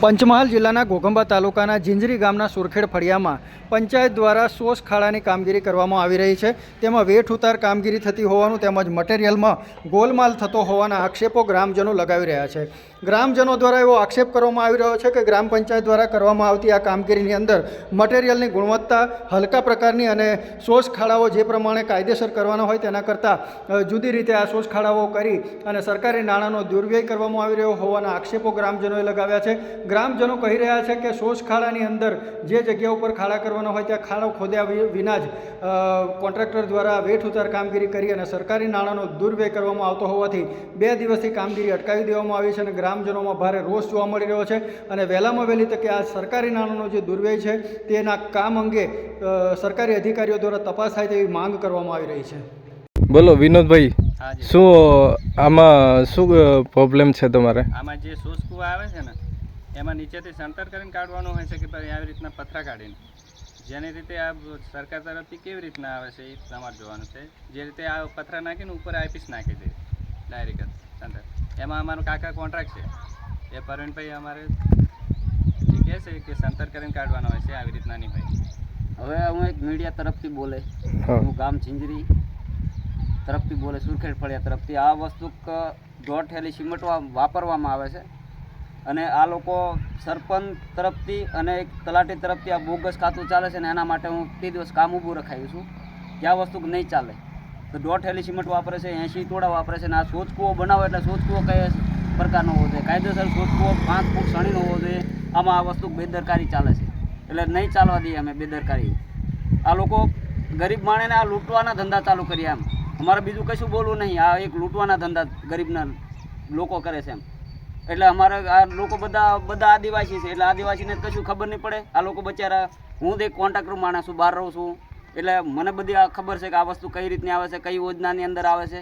પંચમહાલ જિલ્લાના ઘોઘંબા તાલુકાના જિંજરી ગામના સુરખેડ ફળિયામાં પંચાયત દ્વારા સોસ ખાડાની કામગીરી કરવામાં આવી રહી છે. તેમાં વેઠ ઉતાર કામગીરી થતી હોવાનું તેમજ મટીરિયલમાં ગોલમાલ થતો હોવાના આક્ષેપો ગ્રામજનો લગાવી રહ્યા છે. ગ્રામજનો દ્વારા એવો આક્ષેપ કરવામાં આવી રહ્યો છે કે ગ્રામ પંચાયત દ્વારા કરવામાં આવતી આ કામગીરીની અંદર મટીરિયલની ગુણવત્તા, હલકા પ્રકારની અને સોસ ખાડાઓ જે પ્રમાણે કાયદેસર કરવાના હોય તેના કરતાં જુદી રીતે આ સોસ ખાડાઓ કરી અને સરકારી નાણાંનો દુર્વ્યય કરવામાં આવી રહ્યો હોવાના આક્ષેપો ગ્રામજનોએ લગાવ્યા છે. ગ્રામજનો કહી રહ્યા છે કે સોસ ખાડાની અંદર જે જગ્યા ઉપર ખાડા કરવાના હોય ત્યાં ખાડો ખોદ્યા વિના જ કોન્ટ્રાક્ટર દ્વારા વેઠ ઉતાર કામગીરી કરી અને સરકારી નાણાંનો દુર્વ્યય કરવામાં આવતો હોવાથી બે દિવસથી કામગીરી અટકાવી દેવામાં આવી છે અને ગ્રામજનોમાં ભારે રોષ જોવા મળી રહ્યો છે. અને વહેલામાં વહેલી તકે આ સરકારી નાણાંનો જે દુર્વ્યય છે તેના કામ અંગે સરકારી અધિકારીઓ દ્વારા તપાસ થાય તેવી માંગ કરવામાં આવી રહી છે. બોલો વિનોદભાઈ શું આમાં શું પ્રોબ્લેમ છે તમારે? આમાં જે સોસ આવે છે ને એમાં નીચેથી સંતર કરીને કાઢવાનું હોય છે કે ભાઈ આવી રીતના પથરા કાઢીને. જેની રીતે આ સરકાર તરફથી કેવી રીતના આવે છે એ તમારે જોવાનું છે. જે રીતે આ પથરા નાખીને ઉપર આઈપીસ નાખી દે ડાયરેક્ટ સંતર એમાં અમારો કાકા કોન્ટ્રાક્ટ છે. એ પરવીનભાઈ અમારે એ કહે છે કે સંતર કરીને કાઢવાનો હોય છે આવી રીતના નહીં ભાઈ હવે હું એક મીડિયા તરફથી બોલે. હું. ગામ છીંજરી તરફથી બોલે સુરખેડ ફળિયા તરફથી. આ વસ્તુ દોઢ થેલી સિમેન્ટ વાપરવામાં આવે છે. અને આ લોકો સરપંચ તરફથી અને એક તલાટી તરફથી આ બોગસ ખાતું ચાલે છે ને એના માટે હું તે દિવસ કામ ઊભું રખાયું છું. કે આ વસ્તુ નહીં ચાલે. તો દોઢ થેલી સિમેન્ટ વાપરે છે, એંશી તોડા વાપરે છે અને આ સોચ બનાવે એટલે સોચ કૂવો કઈ પ્રકારનો હોવો જોઈએ. કાયદેસર સોચ પાંચ ફૂટ સણીનો હોવો જોઈએ. આમાં આ વસ્તુ બેદરકારી ચાલે છે. એટલે નહીં ચાલવા દઈએ અમે બેદરકારી. આ લોકો ગરીબ માણસને આ લૂંટવાના ધંધા ચાલુ કર્યા એમ. અમારે બીજું કશું બોલવું નહીં. આ એક લૂંટવાના ધંધા ગરીબના લોકો કરે છે એમ. એટલે અમારે આ લોકો બધા બધા આદિવાસી છે. એટલે આદિવાસીને કશું ખબર નહીં પડે. આ લોકો બચારા, હું તો એક કોન્ટ્રાક્ટર માણસ છું, બહાર રહું છું. એટલે મને બધી આ ખબર છે કે આ વસ્તુ કઈ રીતની આવે છે, કઈ યોજનાની અંદર આવે છે.